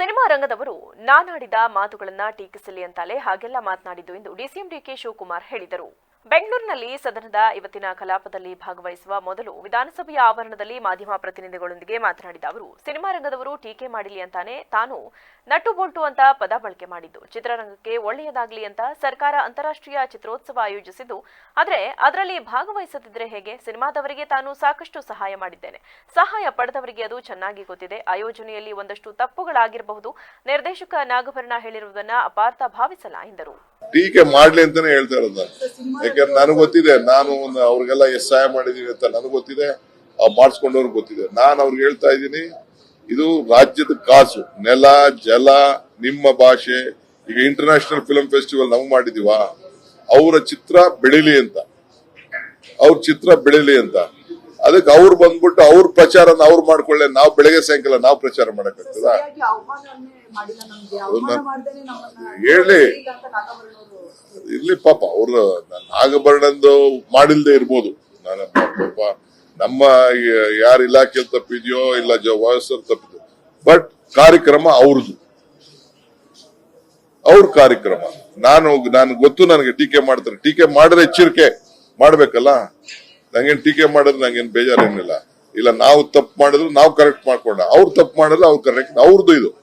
Cinema ರಂಗದವರು ನಾನಾಡಿದ ಮಾತುಗಳನ್ನ ಟೀಕಿಸಲಿ ಅಂತಲೇ ಹಾಗೆಲ್ಲ ಮಾತನಾಡಿದ್ದು ಎಂದು ಡಿಸಿಎಂ ಡಿಕೆ ಶಿವಕುಮಾರ್ ಹೇಳಿದರು. ಬೆಂಗಳೂರಿನಲ್ಲಿ ಸದನದ ಇವತ್ತಿನ ಕಲಾಪದಲ್ಲಿ ಭಾಗವಹಿಸುವ ಮೊದಲು ವಿಧಾನಸಭೆಯ ಆವರಣದಲ್ಲಿ ಮಾಧ್ಯಮ ಪ್ರತಿನಿಧಿಗಳೊಂದಿಗೆ ಮಾತನಾಡಿದ ಅವರು, ಸಿನಿಮಾ ರಂಗದವರು ಟೀಕೆ ಮಾಡಿಲಿ ಅಂತಾನೆ ತಾನು ನಟು ಬೋಲ್ಟು ಅಂತ ಪದ ಬಳಕೆ ಮಾಡಿದ್ದು. ಚಿತ್ರರಂಗಕ್ಕೆ ಒಳ್ಳೆಯದಾಗಲಿ ಅಂತ ಸರ್ಕಾರ ಅಂತಾರಾಷ್ಟ್ರೀಯ ಚಿತ್ರೋತ್ಸವ ಆಯೋಜಿಸಿದ್ದು, ಆದರೆ ಅದರಲ್ಲಿ ಭಾಗವಹಿಸದಿದ್ರೆ ಹೇಗೆ? ಸಿನಿಮಾದವರಿಗೆ ತಾನು ಸಾಕಷ್ಟು ಸಹಾಯ ಮಾಡಿದ್ದೇನೆ. ಸಹಾಯ ಪಡೆದವರಿಗೆ ಅದು ಚೆನ್ನಾಗಿ ಗೊತ್ತಿದೆ. ಆಯೋಜನೆಯಲ್ಲಿ ಒಂದಷ್ಟು ತಪ್ಪುಗಳಾಗಿರಬಹುದು. ನಿರ್ದೇಶಕ ನಾಗಭರಣ ಹೇಳಿರುವುದನ್ನ ಅಪಾರ್ಥ ಭಾವಿಸಲ್ಲ, ಎಂದರು. ಟೀಕೆ ಮಾಡ್ಲಿ ಅಂತಾನೆ ಹೇಳ್ತಾ ಇರೋದು ಯಾಕಂದ್ರೆ ನನಗೆ ಗೊತ್ತಿದೆ, ನಾನು ಅವ್ರಿಗೆಲ್ಲ ಎಷ್ಟು ಸಹಾಯ ಮಾಡಿದೀನಿ ಅಂತ ನನಗೆ ಗೊತ್ತಿದೆ ಮಾಡಿಸ್ಕೊಂಡವ್ರಿಗೆ ಗೊತ್ತಿದೆ. ನಾನು ಅವ್ರಿಗೆ ಹೇಳ್ತಾ ಇದ್ದೀನಿ, ಇದು ರಾಜ್ಯದ ಕಾಸು, ನೆಲ, ಜಲ, ನಿಮ್ಮ ಭಾಷೆ, ಈಗ ಇಂಟರ್ನ್ಯಾಷನಲ್ ಫಿಲಂ ಫೆಸ್ಟಿವಲ್ ನಾವು ಮಾಡಿದೀವ, ಅವರ ಚಿತ್ರ ಬೆಳಿಲಿ ಅಂತ, ಅವ್ರ ಚಿತ್ರ ಬೆಳಿಲಿ ಅಂತ. ಅದಕ್ಕೆ ಅವ್ರು ಬಂದ್ಬಿಟ್ಟು ಅವ್ರ ಪ್ರಚಾರನ ಅವ್ರು ಮಾಡ್ಕೊಳ್ಳೆ ನಾವು ಬೆಳಗ್ಗೆ ಸಾಯಂಕಾಲ ನಾವು ಪ್ರಚಾರ ಮಾಡಕ್ಕಾಗ್ತದ? ಹೇಳಿ. ಇರ್ಲಿ ಪಾಪ ಅವ್ರ ನಾಗಭರಣಂದು ಮಾಡಿಲ್ದೆ ಇರ್ಬೋದು. ನಾನು ಪಾಪ ನಮ್ಮ ಯಾರ ಇಲಾಖೆ ತಪ್ಪಿದ್ಯೋ ಇಲ್ಲ ವಯಸ್ಸಲ್ಲಿ ತಪ್ಪಿದ್ಯೋ ಬಟ್ ಕಾರ್ಯಕ್ರಮ ಅವ್ರದ್ದು ಅವ್ರ ಕಾರ್ಯಕ್ರಮ. ನಾನು ನಾನು ಗೊತ್ತು ನನಗೆ ಟೀಕೆ ಮಾಡ್ತಾರೆ. ಟೀಕೆ ಮಾಡಿದ್ರೆ ಎಚ್ಚರಿಕೆ ಮಾಡ್ಬೇಕಲ್ಲ? ನಂಗೇನ್ ಟೀಕೆ ಮಾಡಿದ್ರೆ ನಂಗೇನ್ ಬೇಜಾರೇನಿಲ್ಲ. ಇಲ್ಲ, ನಾವು ತಪ್ಪು ಮಾಡಿದ್ರು ನಾವು ಕರೆಕ್ಟ್ ಮಾಡ್ಕೊಂಡ. ಅವ್ರು ತಪ್ಪು ಮಾಡಿದ್ರೆ ಅವ್ರು ಕರೆಕ್ಟ್ ಅವ್ರದ್ದು ಇದು.